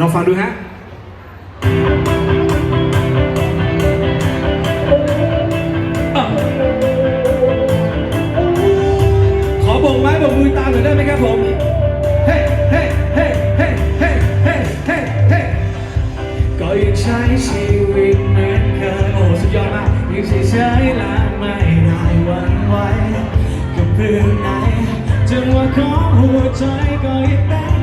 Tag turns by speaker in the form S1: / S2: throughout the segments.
S1: ลองฟังดูฮะอะขอโบกไม้โบกมือตามหน่อยได้ไหมครับผม เฮ้เฮ้เฮ้เฮ้เฮ้เฮ้เฮ้เฮ้ก็ยังใช้ชีวิตเหมือนเคยโอ้สุดยอดมากยังเฉยๆและไม่ได้วันไหวกับเรื่องไหนจังหวะของหัวใจก็ยังเต้น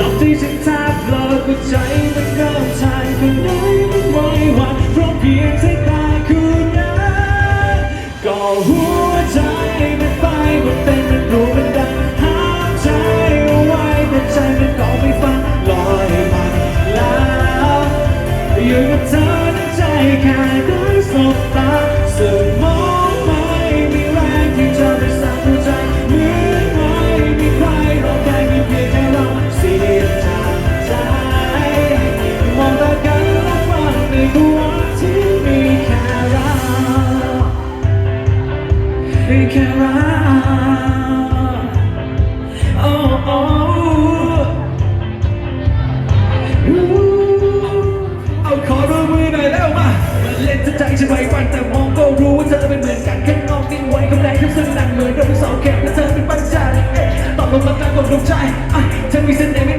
S1: นอกที่ฉันแทบเลิกหัวใจมันเริ่มทายคนไหนมันไม่หวันเพราะเพียงสายตาคุณนั้นก็หัวใจมันไปมันเต้นมันรู้มันดังห้ามใจเอาไว้แต่ใจมันก็ไม่ฟังลอยมาแล้วอยู่กับเธอ แค่เราโอ้โอ้เอาขอร่วมมือหน่อยแล้วมาเล่นจะใจฉันไว้วันแต่มองก็รู้ว่าเธอเป็นเหมือนกันแค่นอกนิ่งไว้กำแรงทั้งซึ่งนั่งเหมือนเราเป็นเสาแข็งและเธอเป็นปัญจาเอ๊ะตอลงมากลางอกดวงใจอะเธอมีเสน่ห์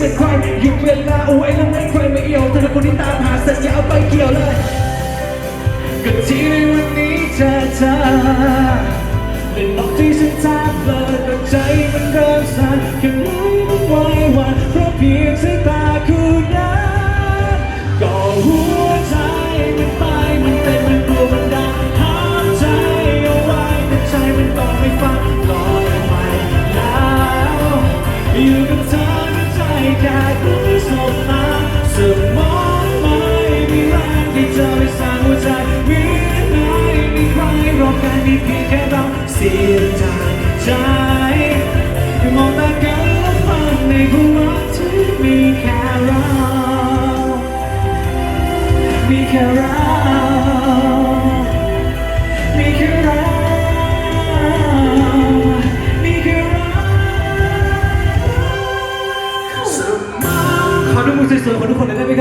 S1: อคนทุกคนได้ไป